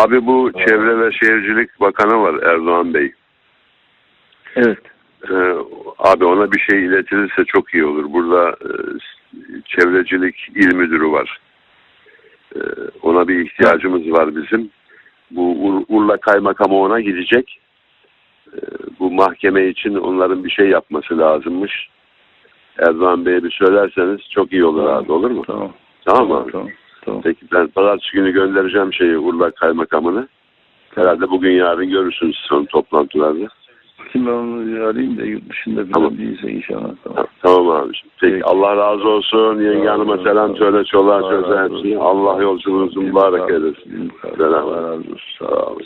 Abi bu Çevre ve Şehircilik Bakanı var Erdoğan Bey. Evet. Ee, abi ona bir şey iletilirse çok iyi olur. Burada e, Çevrecilik İl Müdürü var. Ee, ona bir ihtiyacımız var bizim. Bu Ur- Urla Kaymakamı ona gidecek. Ee, bu mahkeme için onların bir şey yapması lazımmış. Erdoğan Bey'e bir söylerseniz çok iyi olur abi olur mu? Tamam. Tamam abi? Tamam. Tamam. Peki ben pazartesi günü göndereceğim şeyi Urla Kaymakamını. Herhalde bugün yarın görürsünüz son toplantılarda. Şimdi ben onu arayayım da yurt dışında bir Tamam. değilse inşallah. Tamam. Ta- Tamam abiciğim. Peki Peki. Allah razı olsun. Yenge Sağ hanıma selam söyle. Çoluğa hepsine. olsun. Allah yolculuğunuzu mübarek eylesin. Selam. Allah razı olsun. Sağ olun.